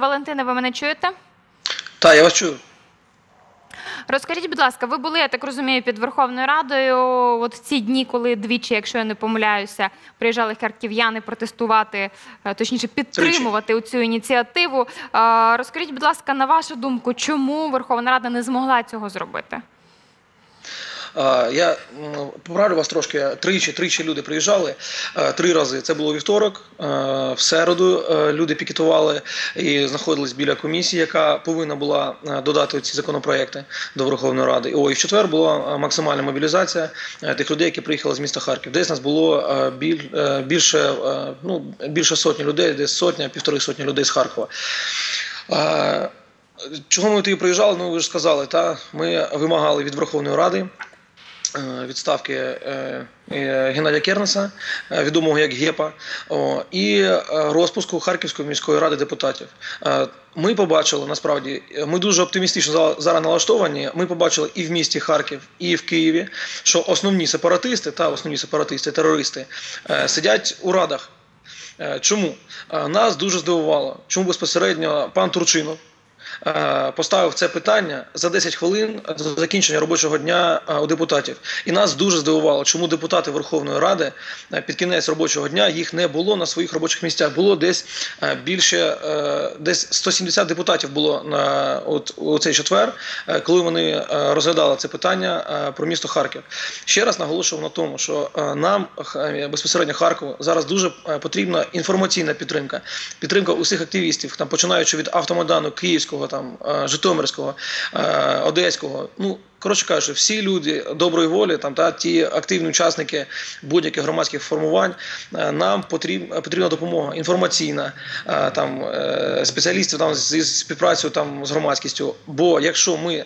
Валентине, ви мене чуєте? Так, я вас чую. Розкажіть, будь ласка, ви були, я так розумію, під Верховною Радою. От ці дні, коли двічі, якщо я не помиляюся, приїжджали харків'яни протестувати, е, точніше підтримувати цю ініціативу. Розкажіть, будь ласка, на вашу думку, чому Верховна Рада не змогла цього зробити? Я поправлю вас трошки. Тричі, тричі люди приїжджали. Три рази це було вівторок. В середу люди пікетували і знаходились біля комісії, яка повинна була додати ці законопроекти до Верховної Ради. О, і в четвер була максимальна мобілізація тих людей, які приїхали з міста Харків. Десь нас було біль, більше, ну, більше сотні людей, десь сотня, півтори сотні людей з Харкова. Чого ми тоді приїжджали? Ну ви ж сказали, та ми вимагали від Верховної Ради відставки е, е, Геннадія Кернеса, е, відомого як Гепа, і е, розпуску Харківської міської ради депутатів. Е, Ми побачили насправді, е, ми дуже оптимістично зараз налаштовані. Ми побачили і в місті Харків, і в Києві, що основні сепаратисти та основні сепаратисти, терористи е, сидять у радах. Е, Чому Е, нас дуже здивувало, чому безпосередньо пан Турчинов е, поставив це питання за 10 хвилин до закінчення робочого дня е, у депутатів, і нас дуже здивувало, чому депутати Верховної Ради е, під кінець робочого дня їх не було на своїх робочих місцях. Було десь е, більше е, десь 170 депутатів було на от у цей четвер, е, коли вони е, розглядали це питання е, про місто Харків. Ще раз наголошував на тому, що е, нам безпосередньо Харкову зараз дуже е, потрібна інформаційна підтримка, підтримка усіх активістів, там починаючи від автомайдану Київського, там е, Житомирського, е, Одеського. Ну коротше кажучи, всі люди доброї волі, там та ті активні учасники будь-яких громадських формувань. е, Нам потрібна потрібна допомога інформаційна, там спеціалістів там зі співпрацею там з громадськістю. Бо якщо ми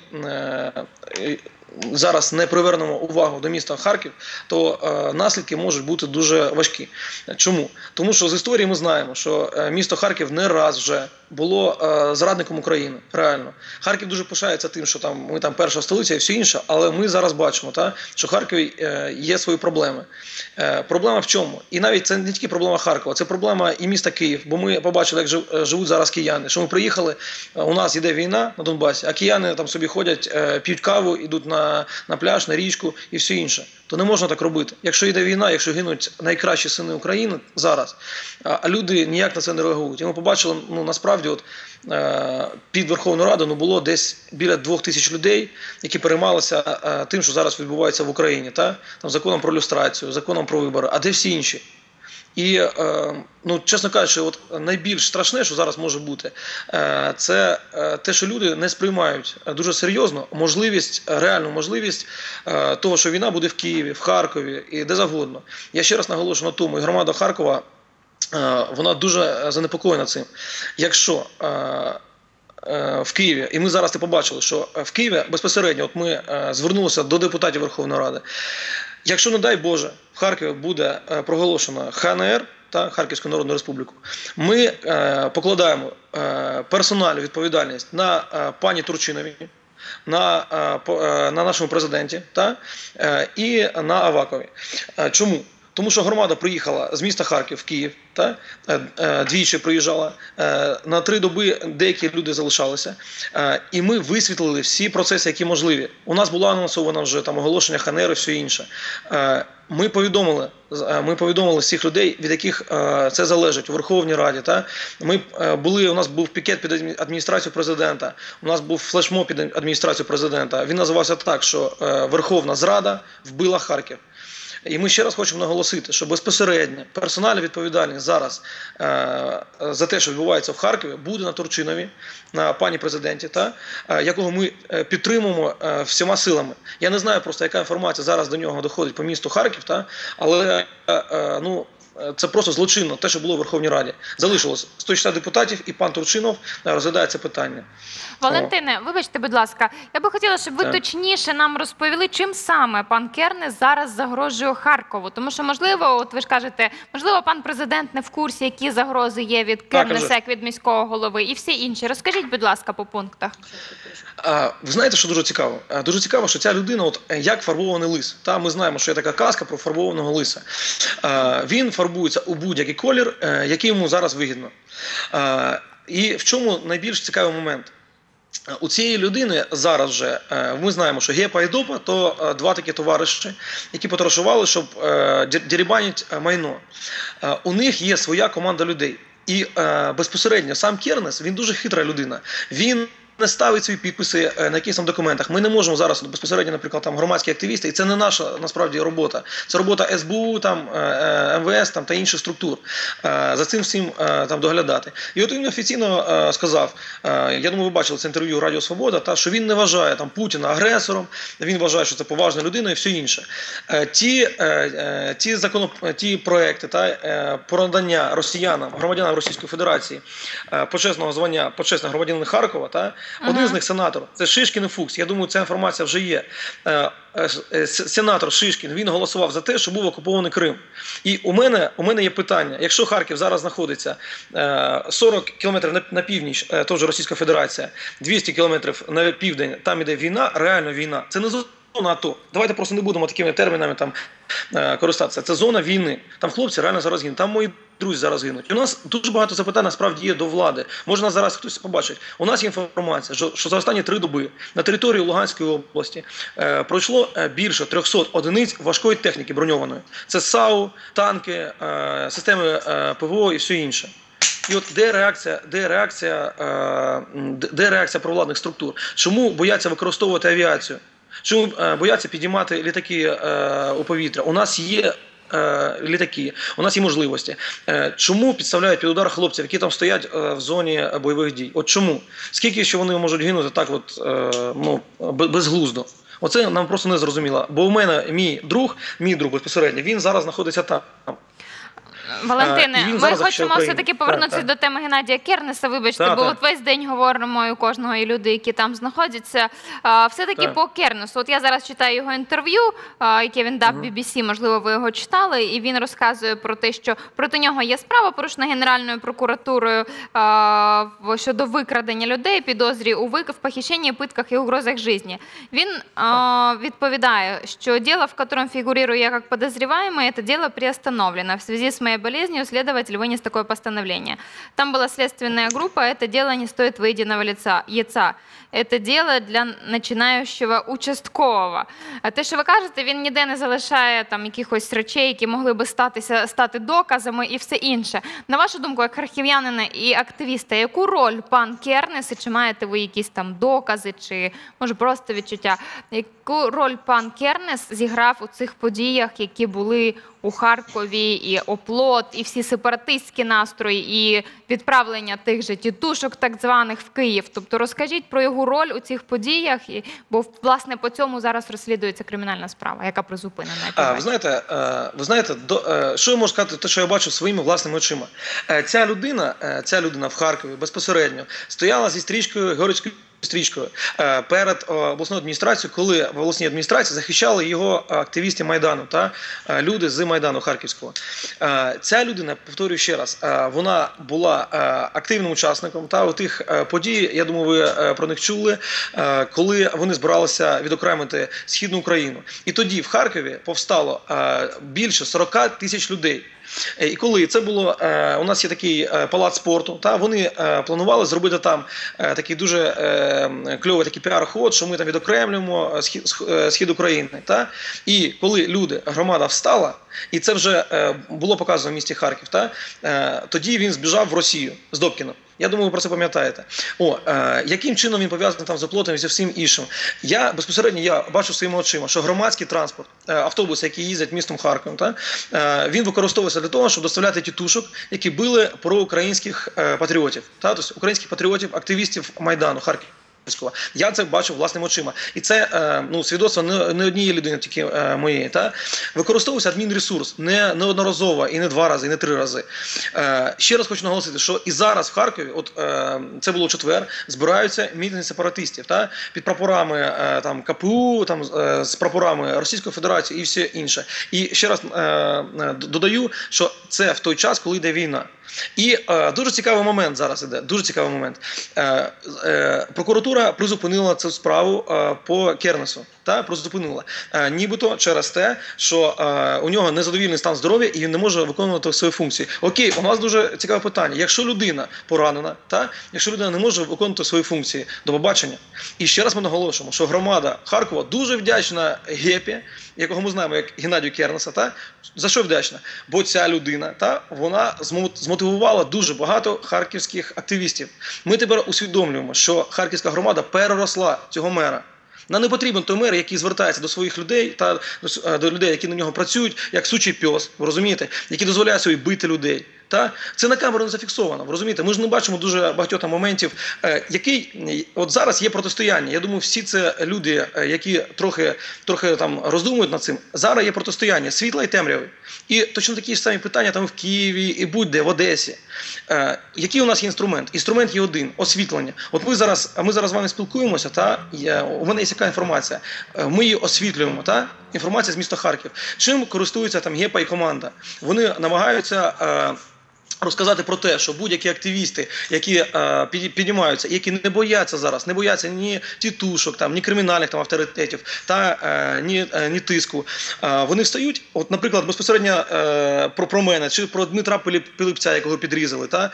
зараз не привернемо увагу до міста Харків, то е, наслідки можуть бути дуже важкі. Чому? Тому що з історії ми знаємо, що місто Харків не раз вже було е, зрадником України. Реально, Харків дуже пишається тим, що там ми там перша столиця і все інше, але ми зараз бачимо, та що в Харкові е, є свої проблеми. Е, проблема в чому? І навіть це не тільки проблема Харкова, це проблема і міста Київ. Бо ми побачили, як жив- е, живуть зараз кияни. Що ми приїхали, е, у нас іде війна на Донбасі, а кияни там собі ходять, е, п'ють каву, ідуть на, на пляж, на річку і все інше. То не можна так робити. Якщо йде війна, якщо гинуть найкращі сини України зараз, а люди ніяк на це не реагують. І ми побачили, ну насправді, от е, під Верховну Раду ну, було десь біля двох тисяч людей, які переймалися е, тим, що зараз відбувається в Україні, та там законом про люстрацію, законом про вибори, а де всі інші? І е, ну, чесно кажучи, от найбільш страшне, що зараз може бути, е, це е, те, що люди не сприймають дуже серйозно можливість, реальну можливість того, що війна буде в Києві, в Харкові і де завгодно. Я ще раз наголошую на тому, і громада Харкова вона дуже занепокоєна цим. Якщо в Києві, і ми зараз це побачили, що в Києві безпосередньо, от ми звернулися до депутатів Верховної Ради. Якщо, не дай Боже, в Харкові буде е, проголошено ХНР та Харківську Народну Республіку, ми е, покладаємо е, персональну відповідальність на пані Турчинові, на, на нашому президенті та, і на Авакові. Чому? Тому що громада приїхала з міста Харків в Київ, та е, е, двічі приїжджала е, на три доби. Деякі люди залишалися, і ми висвітлили всі процеси, які можливі. У нас було анонсовано вже там оголошення ХНР і все інше. Ми повідомили, ми повідомили всіх людей, від яких це залежить у Верховній Раді. Та ми були. У нас був пікет під адмі- адміністрацією президента. У нас був флешмоб під адміністрацією президента. Він називався так, що Верховна Зрада вбила Харків. І ми ще раз хочемо наголосити, що безпосередньо персональна відповідальність зараз е, за те, що відбувається в Харкові, буде на Турчинові, на пані президенті, та е, якого ми е, підтримуємо всіма силами. Я не знаю просто, яка інформація зараз до нього доходить по місту Харків, та але ну. Е, Це просто злочинно, те, що було в Верховній Раді. Залишилось 160 депутатів, і пан Турчинов е, розглядає це питання. Валентине, вибачте, будь ласка, я би хотіла, щоб ви Так. точніше нам розповіли, чим саме пан Кернес зараз загрожує Харкову. Тому що, можливо, от ви ж кажете, можливо, пан президент не в курсі, які загрози є від як від міського голови, і всі інші. Розкажіть, будь ласка, по пунктах. А, ви знаєте, що дуже цікаво? Дуже цікаво, що ця людина, от е, як фарбований лис. Та ми знаємо, що є така казка про фарбованого лиса. А, він фарбується у будь-який колір, е, який йому зараз вигідно. І в чому найбільш цікавий момент? У цієї людини зараз вже е, ми знаємо, що гепа і допа то е, два такі товариші, які потрошували, щоб е, дерібанять майно. У них є своя команда людей. І безпосередньо сам Кернес він дуже хитра людина. Він не ставить свої підписи е, на якихось там документах. Ми не можемо зараз безпосередньо, наприклад, там громадські активісти, і це не наша насправді робота. Це робота СБУ, там е, е, МВС там та інших структур. За цим всім там доглядати. І от він офіційно сказав: я думаю, ви бачили це інтерв'ю Радіо Свобода, та що він не вважає там Путіна агресором, він вважає, що це поважна людина і все інше. Ті ті законоп... ті проекти та про надання росіянам, громадянам Російської Федерації почесного звання почесних громадянин Харкова та Ага. Один з них сенатор, це Шишкін і Фукс. Я думаю, ця інформація вже є. Е, е, е, сенатор Шишкін він голосував за те, що був окупований Крим. І у мене у мене є питання: якщо Харків зараз знаходиться 40 кілометрів на північ, теж Російська Федерація, 200 кілометрів на південь, там іде війна, реально війна. Це не зона АТО. Давайте просто не будемо такими термінами там користатися. Це зона війни. Там хлопці реально зараз гинуть. Там мої друзі зараз гинуть. У нас дуже багато запитань насправді є до влади. Можна зараз хтось побачить. У нас є інформація, що, що за останні три доби на території Луганської області е, пройшло е, більше 300 одиниць важкої техніки броньованої. Це САУ, танки, е, системи е, ПВО і все інше. І от де реакція, де реакція, е, де реакція провладних структур? Чому бояться використовувати авіацію? Чому е, бояться підіймати літаки у повітря? У нас є літаки, у нас є можливості. Е, чому підставляють під удар хлопців, які там стоять е, в зоні бойових дій? От чому? Скільки ще вони можуть гинути так, от ну безглуздо? Оце нам просто не зрозуміло. Бо у мене мій друг, мій друг безпосередньо, він зараз знаходиться там. Валентине, ми хочемо все таки повернутися до теми Геннадія Кернеса. Вибачте, бо от весь день говоримо і у кожного і люди, які там знаходяться. Все таки по Кернесу. От я зараз читаю його інтерв'ю, яке він дав BBC, Можливо, ви його читали, і він розказує про те, що проти нього є справа порушена генеральною прокуратурою щодо викрадення людей, підозрі у в похищенні, питках і угрозах житті. Він відповідає, що діло, в якому фігурує я як подозреваемый, це діло приостановлено в связи з моей болезнью, следователь вынес такое постановление. Там была следственная группа, это дело не стоит выеденного лица, яйца. Это дело для начинаючого участкового. А те, що ви кажете, він ніде не залишає там якихось речей, які могли би статися стати доказами і все інше. На вашу думку, як харків'янина і активіста, яку роль пан Кернес, і чи маєте ви якісь там докази, чи може просто відчуття? Яку роль пан Кернес зіграв у цих подіях, які були у Харкові, і оплот, і всі сепаратистські настрої, і відправлення тих же тітушок, так званих в Київ? Тобто розкажіть про його роль у цих подіях, і бо власне по цьому зараз розслідується кримінальна справа, яка призупинена. А ви знаєте, е, ви знаєте, до е, що я можу сказати, те, що я бачу своїми власними очима. Е, ця людина, ця людина в Харкові безпосередньо стояла зі стрічкою Горицької стрічкою е, перед обласною адміністрацією, коли в обласній адміністрації захищали його активісти майдану та е, люди з майдану Харківського. Е, ця людина, повторюю ще раз, вона була активним учасником та у тих подій. Я думаю, ви про них чули, коли вони збиралися відокремити східну Україну. І тоді в Харкові повстало більше 40 тисяч людей. Е, і коли це було е, у нас є такий е, палац спорту, та вони планували зробити там такий дуже кльовий такий піар-ход, що ми там відокремлюємо схід, схід України. Та і коли люди, громада встала, і це вже було показано в місті Харків. Та тоді він збіжав в Росію з Добкіном. Я думаю, ви про це пам'ятаєте. О, е, яким чином він пов'язаний там з оплотом і зі всім іншим? Я безпосередньо я бачу своїми очима, що громадський транспорт, е, автобуси, які їздять містом Харковом, та, е, він використовується для того, щоб доставляти тітушок, які били проукраїнських е, патріотів, та, тобто українських патріотів, активістів Майдану Харків. Я це бачив власними очима, і це е, ну свідоцтво не, однієї людини, тільки е, моєї. Та використовується адмінресурс не неодноразово і не два рази, і не три рази. Е, ще раз хочу наголосити, що і зараз в Харкові, от це було четвер, збираються мітинги сепаратистів та під прапорами там КПУ, там з прапорами Російської Федерації і все інше. І ще раз додаю, що це в той час, коли йде війна. І е, дуже цікавий момент зараз іде. Дуже цікавий момент. Е, е, Прокуратура призупинила цю справу е, по Кернесу. Та призупинила. Е, нібито через те, що е, у нього незадовільний стан здоров'я і він не може виконувати свої функції. Окей, у нас дуже цікаве питання. Якщо людина поранена, та якщо людина не може виконувати свої функції до побачення, і ще раз ми наголошуємо, що громада Харкова дуже вдячна гепі, якого ми знаємо як Геннадію Кернеса, та за що вдячна? Бо ця людина та вона змотивувала дуже багато харківських активістів. Ми тепер усвідомлюємо, що харківська громада переросла цього мера. Нам не потрібен той мер, який звертається до своїх людей та до людей, які на нього працюють, як сучий пьос, розумієте, які дозволяють собі бити людей. Та це на камеру не зафіксовано. Ви розумієте? Ми ж не бачимо дуже багатьох там моментів, е, який от зараз є протистояння. Я думаю, всі це люди, е, які трохи трохи там роздумують над цим. Зараз є протистояння світла і темряви. І точно такі ж самі питання там в Києві і будь-де в Одесі. Е, Який у нас є інструмент? Інструмент є один освітлення. От ми зараз ми зараз з вами спілкуємося. Та я, у мене є яка інформація. Ми її освітлюємо. Та інформація з міста Харків. Чим користуються там ГЕПА і команда? Вони намагаються. Розказати про те, що будь-які активісти, які е, підіймаються, які не бояться зараз, не бояться ні тітушок, там ні кримінальних там авторитетів, та е, ні е, ні тиску. Е, вони встають, от, наприклад, безпосередньо про про мене, чи про Дмитра Пилипця, якого підрізали, та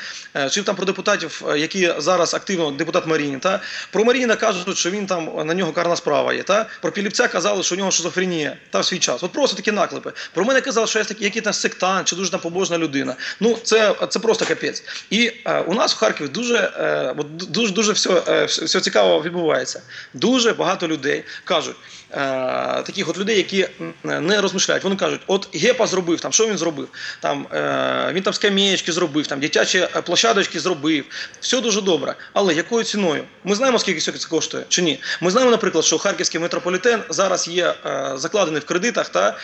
чи там про депутатів, які зараз активно депутат Марінін, та про Марініна кажуть, що він там на нього карна справа є. Та про Піліпця казали, що у нього шизофренія та в свій час. От просто такі наклепи. Про мене казали, що я такий, який там сектант, чи дуже там побожна людина. Ну це це просто капець. І е, у нас в Харкові дуже е, дуже дуже все, е, все цікаво відбувається. Дуже багато людей кажуть. Е, таких от людей, які не розмишляють. Вони кажуть, от Гепа зробив там, що він зробив? Там е, він там скам'єчки зробив, там дитячі е, площадочки зробив. Все дуже добре. Але якою ціною? Ми знаємо, скільки це коштує чи ні? Ми знаємо, наприклад, що харківський метрополітен зараз є закладений в кредитах та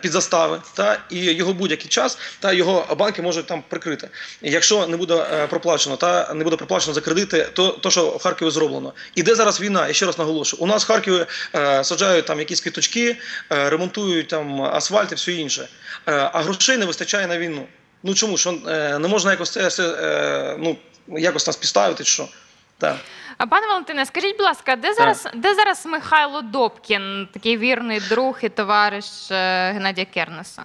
під застави, та і його будь-який час та його банки можуть там прикрити. Якщо не буде проплачено, та не буде проплачено за кредити, то то, що в Харкові зроблено. І де зараз війна? Я ще раз наголошую, у нас в Харкові. Е, саджають там якісь квіточки, е, ремонтують там асфальт і все інше. Е, а грошей не вистачає на війну. Ну чому? Що не можна якось це все ну, якось нас підставити? що? Так. Пане Валентине, скажіть, будь ласка, де зараз де зараз Михайло Добкін, такий вірний друг і товариш Геннадія Кернеса?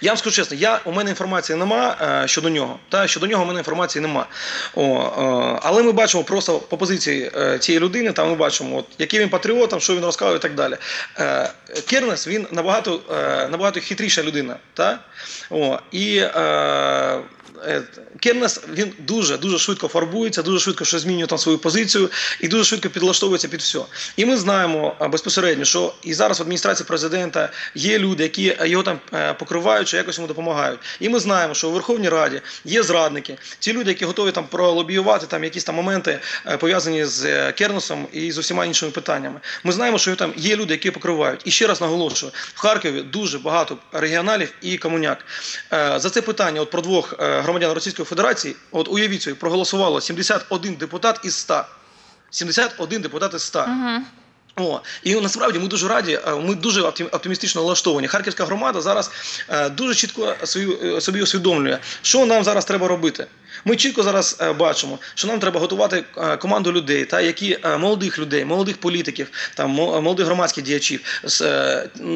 Я вам скажу чесно, я, у мене інформації нема е, щодо нього. Та щодо нього у мене інформації нема. О, е, Але ми бачимо просто по позиції е, цієї людини, там ми бачимо, от, який він патріот, що він розказує і так далі. Е, Кернес він набагато е, набагато хитріша людина. Та? О, І Е, Кернес він дуже дуже швидко фарбується, дуже швидко що змінює там свою позицію і дуже швидко підлаштовується під все. І ми знаємо безпосередньо, що і зараз в адміністрації президента є люди, які його там е, покривають, чи якось йому допомагають. І ми знаємо, що у Верховній Раді є зрадники, ті люди, які готові там пролобіювати там якісь там моменти е, пов'язані з Кернесом і з усіма іншими питаннями. Ми знаємо, що там є люди, які покривають. І ще раз наголошую: в Харкові дуже багато регіоналів і комуняк. За це питання, от про двох громадян Російської Федерації, от уявіть собі, проголосувало 71 депутат із 100. 71 депутат із 100. Угу. О, і насправді ми дуже раді, е, ми дуже оптимістично налаштовані. Харківська громада зараз е, дуже чітко е, собі усвідомлює, що нам зараз треба робити. Ми чітко зараз бачимо, що нам треба готувати команду людей, та які молодих людей, молодих політиків, там молодих громадських діячів.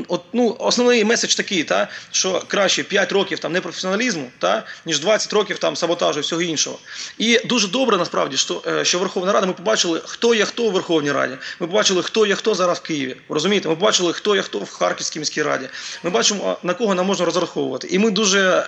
От, ну, основний меседж такий, та що краще 5 років там непрофесіоналізму, та ніж 20 років там саботажу і всього іншого. І дуже добре насправді, що що Верховна Рада. Ми побачили, хто є хто в Верховній Раді. Ми побачили, хто є хто зараз в Києві. Розумієте, ми побачили, хто є хто в Харківській міській раді. Ми бачимо на кого нам можна розраховувати, і ми дуже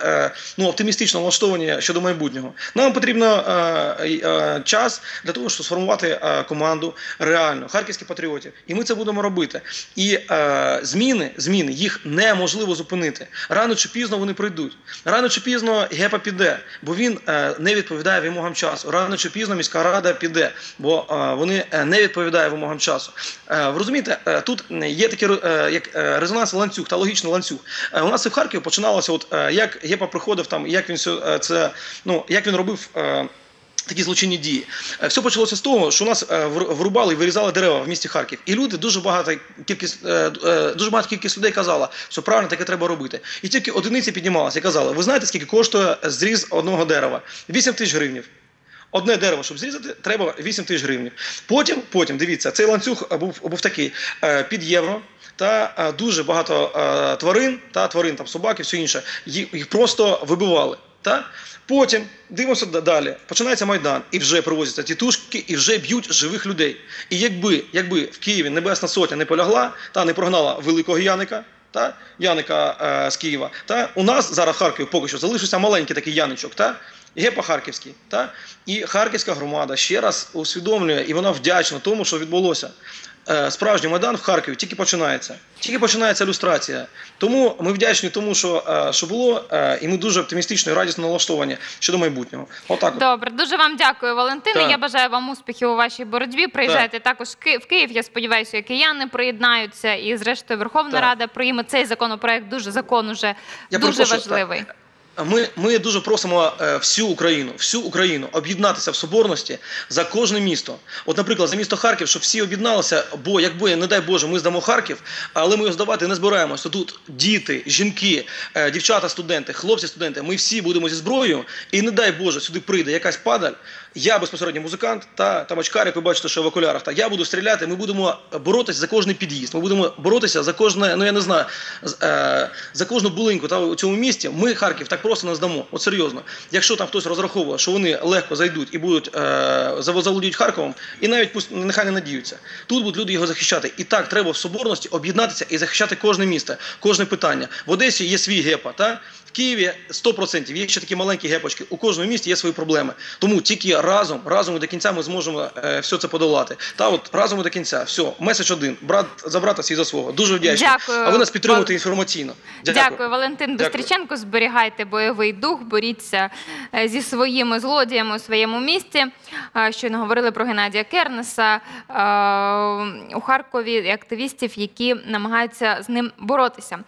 ну оптимістично налаштовані щодо майбутнього. Нам потрібно е, е, час для того, щоб сформувати е, команду реально харківських патріотів, і ми це будемо робити. І е, зміни, зміни їх неможливо зупинити. Рано чи пізно вони прийдуть. Рано чи пізно гепа піде, бо він е, не відповідає вимогам часу. Рано чи пізно міська рада піде, бо е, вони не відповідають вимогам часу. Е, ви розумієте, е, тут є такий е, як резонансний ланцюг та логічний ланцюг. У нас і в Харкові починалося, от як гепа приходив там, як він це ну як він робив. Такі злочинні дії. Все почалося з того, що у нас врубали і вирізали дерева в місті Харків. І люди дуже багато кількість дуже багато кількість людей казала, що правильно таке треба робити. І тільки одиниці піднімалися і казали: ви знаєте, скільки коштує зріз одного дерева? 8 тисяч гривнів. Одне дерево, щоб зрізати, треба 8 тисяч гривень. Потім, потім, дивіться, цей ланцюг е, був, був такий е, під євро. Та е, дуже багато тварин, та тварин, там собаки, все інше, їх просто вибивали. Та? Потім дивимося далі. Починається майдан, і вже привозяться тітушки, і вже б'ють живих людей. І якби, якби в Києві Небесна Сотня не полягла та не прогнала великого Яника, та Яника е, з Києва, та у нас зараз в Харкові поки що залишився маленький такий Яничок, та Гепа Харківський, та і Харківська громада ще раз усвідомлює, і вона вдячна тому, що відбулося. Е, Справжній майдан в Харкові тільки починається. Тільки починається люстрація. Тому ми вдячні тому, що, е, що було, е, і ми дуже оптимістично і радісно налаштовані щодо майбутнього. Отак. Добре, дуже вам дякую, Валентине. Я бажаю вам успіхів у вашій боротьбі. Приїжджайте також в Київ. Я сподіваюся, кияни приєднаються, і зрештою Верховна Так. Рада прийме цей законопроект. Дуже закон уже Я дуже перепрошую, важливий. так. Ми, ми дуже просимо е, всю Україну, всю Україну об'єднатися в соборності за кожне місто. От, наприклад, за місто Харків, щоб всі об'єдналися, бо якби, не дай Боже, ми здамо Харків, але ми його здавати не збираємося. Тут діти, жінки, е, дівчата, студенти, хлопці, студенти, ми всі будемо зі зброєю, і не дай Боже, сюди прийде якась падаль. Я безпосередньо музикант та там очкар, як ви бачите, що в окулярах. Та я буду стріляти. Ми будемо боротися за кожний під'їзд. Ми будемо боротися за кожне, ну я не знаю, е, за кожну булинку та у цьому місті. Ми Харків так просто не здамо. От серйозно. Якщо там хтось розраховує, що вони легко зайдуть і будуть е, заволодіють Харковом, і навіть пусть нехай не надіються. Тут будуть люди його захищати. І так треба в соборності об'єднатися і захищати кожне місто, кожне питання. В Одесі є свій гепа, та Києві 100% є ще такі маленькі гепочки. У кожному місті є свої проблеми. Тому тільки разом, разом і до кінця ми зможемо е, все це подолати. Та от разом і до кінця. Все, меседж один. Брат за брата, всі за свого. Дуже вдячний. Дякую. А ви нас підтримуєте Вал- інформаційно. Дякую, Валентин Дякую. Бистріченко. Зберігайте бойовий дух, боріться е, зі своїми злодіями у своєму місті. Щойно говорили про Геннадія Кернеса е, у Харкові активістів, які намагаються з ним боротися.